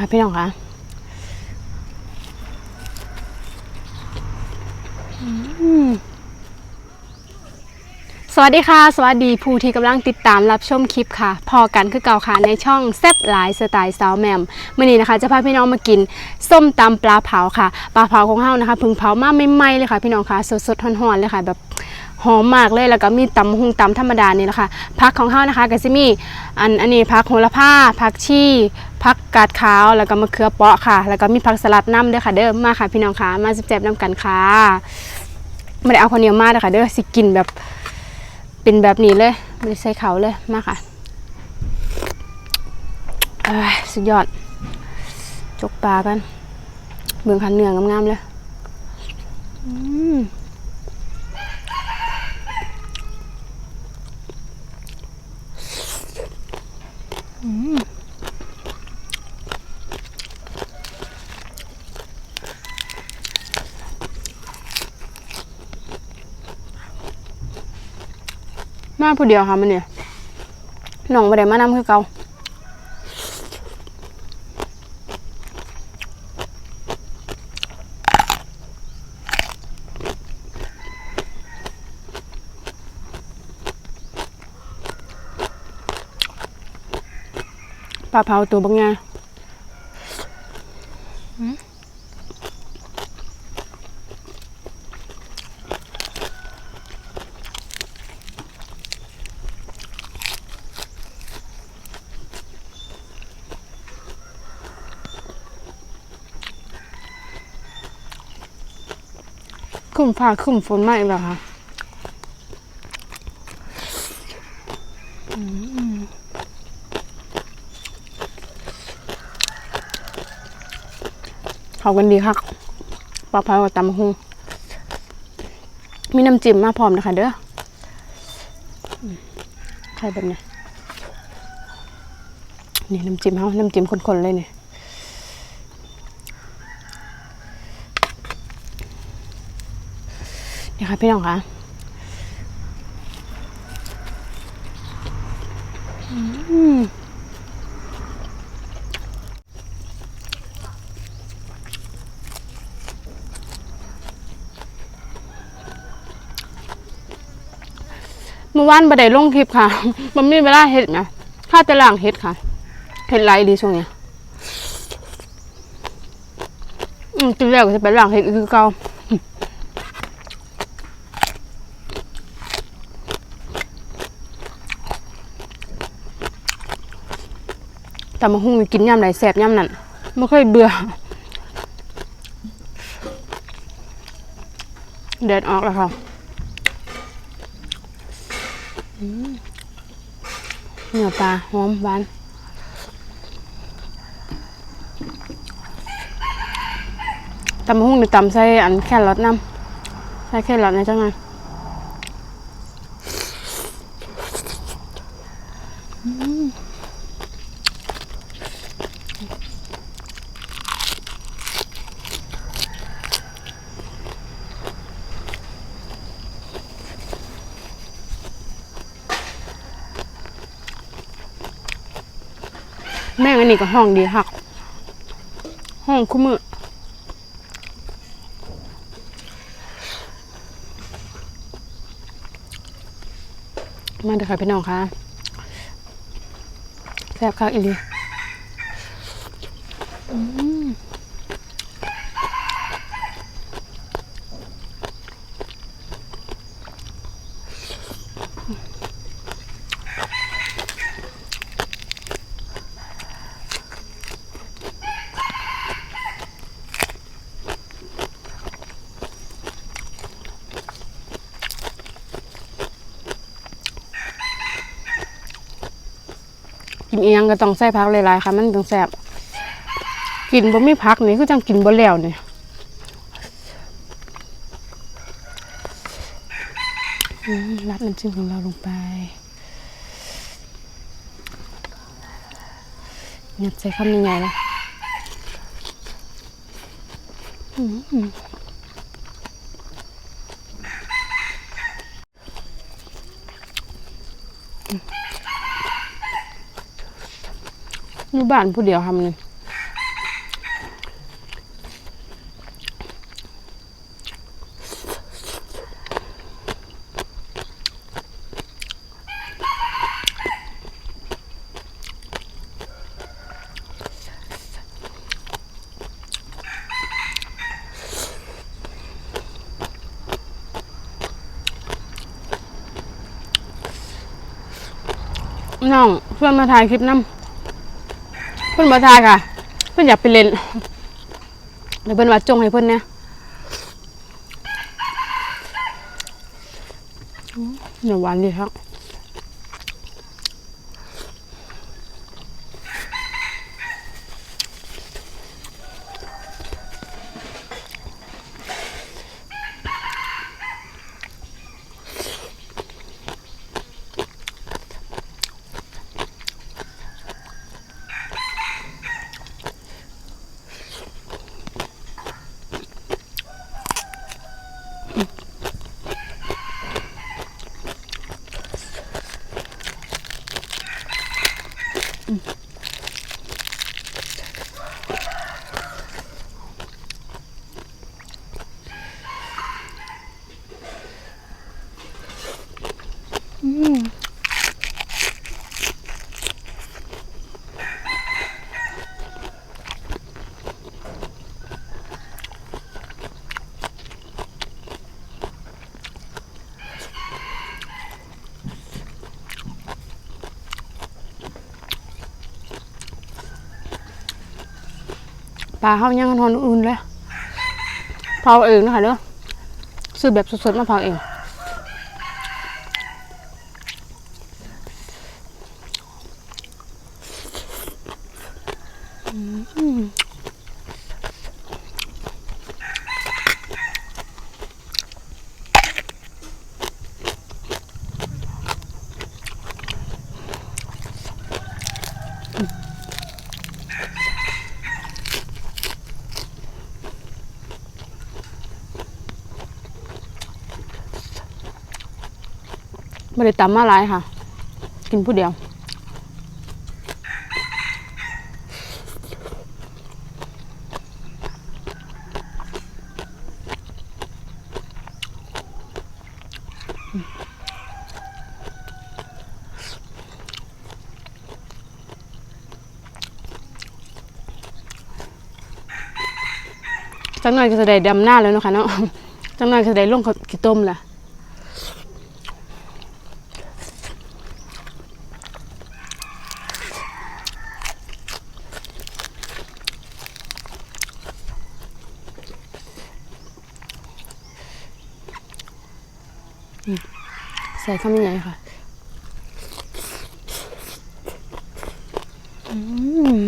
คะพี่น้องคะสวัสดีค่ะ สวัสดีผู้ที่กำลังติดตามรับชมคลิปค่ะ พอกันคือเก่าค่ะในช่องแซบหลายสไตล์สาวแมมมื่อนี้นะคะ จะพาพี่น้องมากินส้มตำปลาเผาค่ะ ปลาเผาของเฮานะคะพึ่งเผามาใหม่ๆเลยค่ะ พี่น้องค่ะสดๆร้อนๆเลยค่ะ แบบหอมมากเลยแล้วก็มีตำหุงตำธรรมดานี่แหละค่ะผักของเฮานะคะก็จะมีอันอันนี้ผักโหระพาผักชี ผักกาดขาวแล้วก็มะเขือเปาะค่ะ แล้วก็มีผักสลัดน้ำด้วยค่ะ เด้อมาค่ะพี่น้องค่ะมาแซ่บน้ำกันค่ะไม่ได้เอาข้าวเหนียวมาเลยค่ะ เด้อสิกินแบบเป็นแบบนี้เลยไม่ได้ใส่เขาเลยมาค่ะสุดยอด จกปลากันเบืองคันเนื้องามๆเลยอืม มาผู้เดียวค่ะมันเนี่ยน้องไปได้มานำคือเก่าปลาเผาตัวบางงา ขึ้นฟ้าขึ้นฝนไหมแบบค่ะเขากันดีครับปลาเผากับตำหุงมีน้ำจิ้มมาพร้อมนะคะเด้อใช่แบบนี้นี่น้ำจิ้มเขาน้ำจิ้มคนๆเลยเนี่ย นี่ค่ะพี่น้องคะเมื่อวานบ่ได้ลงคลิปค่ะมันมีเวลาเฮ็ดนะข้าจะล้างเฮ็ดค่ะเฮ็ดไรดีช่วงนี้อืมกินแล้วก็จะไปล้างเฮ็ดคือเก่า แต่มาหุงกินยำไหนแสบยำนั่นไม่เคยเบื่อแดดออกแล้วค่ะเนื้อปลาหอมหวานตำหุ่งหรือตำใส่อันแค่รสน้ำใส่แค่รสในจังไง ม่งอันนี้ก็ห้องดีหัก ห้องคุ้มือมาเด้อค่ะพี่น้องค่ะแซ่บข้าวอีลีอืม กินเอียงก็ต้องใส่ผักหลายๆค่ะ มันต้องแซบกินบ่มีผักนี่คือจังกินบ่แล้วนี่รัดน้ำจิ้มของเราลงไปยัดใส่คำใหญ่ๆเลย อยู่บ้านผู้เดียวทำเลยน้องเพื่อนมาถ่ายคลิปน้ำ เพื่อนมาถ่ายค่ะ เพื่อนอยากไปเล่นเดี๋ยวเพื่อนว่าจงให้เพื่อนเนี่ยเดี๋ยวหวานดีครับ ป ลาเขายังทอนอุ่นเลยเผาเองนะคะเด้อซื้อแบบสดๆมาเผาเอง ไม่ได้ตำมาหลายค่ะ กินผู้เดียว จังหน่อยก็จะได้ดำหน้าแล้วเนาะคะเนาะจังหน่อยก็จะได้ลงข้าวขี้ต้มแหละ ใส่ข้าวมันใหญ่ค่ะอืม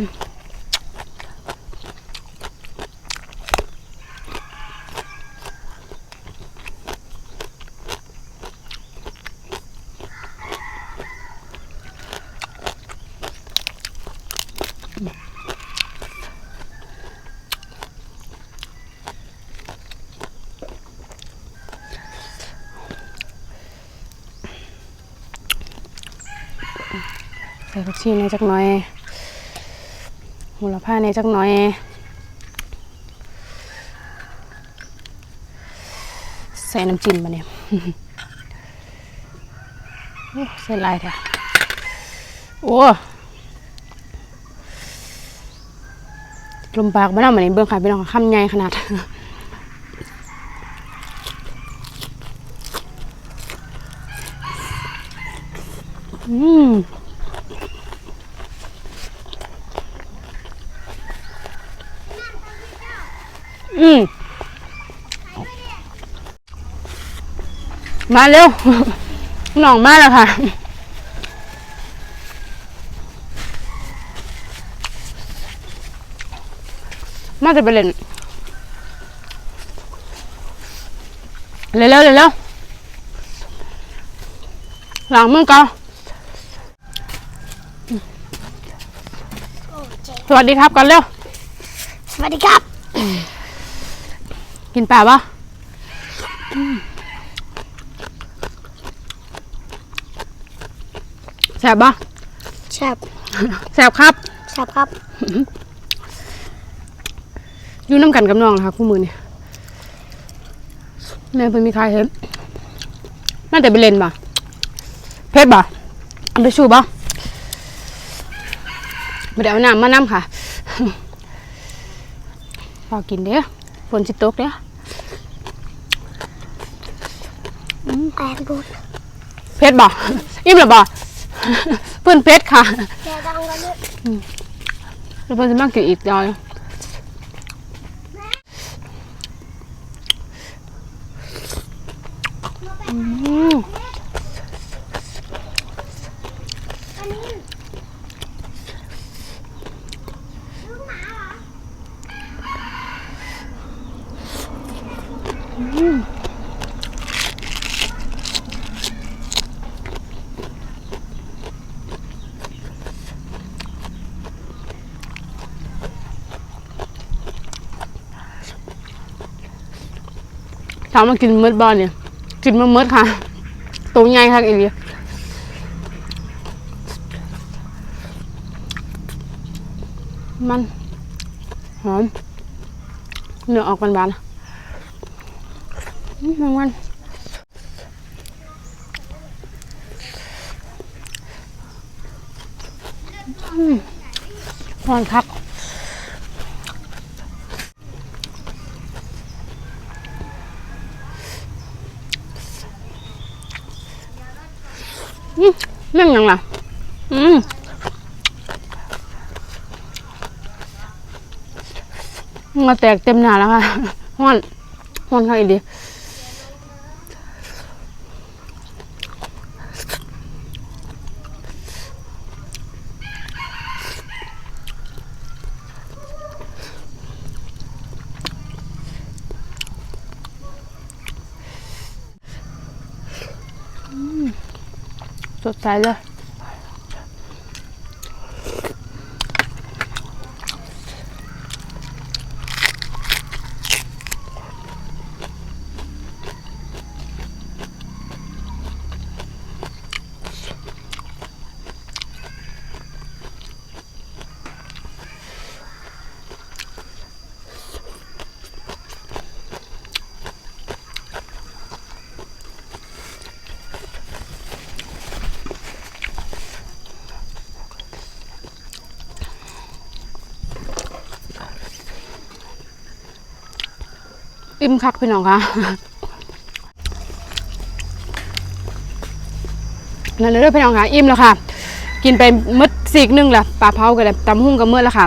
ผักชีในจักหน่อยมูลผ้าในจักหน่อยใส่น้ำจิ้มมาเนี่ยโอ้ใส่ลายแท้โอ้ลมปากไม่ได้เหมือนเบื้องขายไปน้องคำใหญ่ขนาดอืม อืม มาเร็ว หน่องมาแล้วค่ะ มาจะไปเล่นเร็วๆเร็วๆหลังมือก่อนสวัสดีครับกันเร็ว สวัสดีครับ กินปลาปะ แสบปะแซ่บแสบครับ แซ่บครับอยู่น้ำกันกับน้องนะคะคู่มือเนี่ยแม่เพิ่นมีใครเห็นน่าจะไปเล่นปะเพชรปะเอาไปชูปะไม่ได้เอาน้ำมาน้ำค่ะ พอกินเด้อฝนจิตกเด้อแอนบูดเพชรบ่อิ่มหรือบ่เพื่อนเพชรค่ะแกดังกันด้วยแล้วเพื่อนจะมากินอีกจอยอืม อันนี้ลูกหมาเหรอ ถามมากินมืดบอลเนี่ย กินมามืดค่ะ ตัวใหญ่ค่ะอีเลียมันหอมเนื้อออกบานๆมันมันหอนคัก อืม นั่นยังล่ะ อืมมาแตกเต็มหนาแล้วค่ะห้อนห้อนค่ะอีดี สดใสเลย อิ่มคักพี่น้องค่ะนั่นเลยพี่น้องค่ะอิ่มแล้วค่ะ กินไปหมดสีกหนึงแหละปลาเผากับตำหุ่งกับเมื่อแล้วค่ะ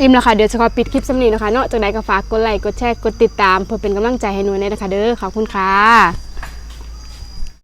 อิ่มแล้วค่ะเดี๋ยวจะขอปิดคลิปสำนีนะคะเนาะจากไหนก็ฝากกดไลค์กดแชร์กดติดตาม เพื่อเป็นกำลังใจให้หนูในนะคะ เด้อขอบคุณค่ะ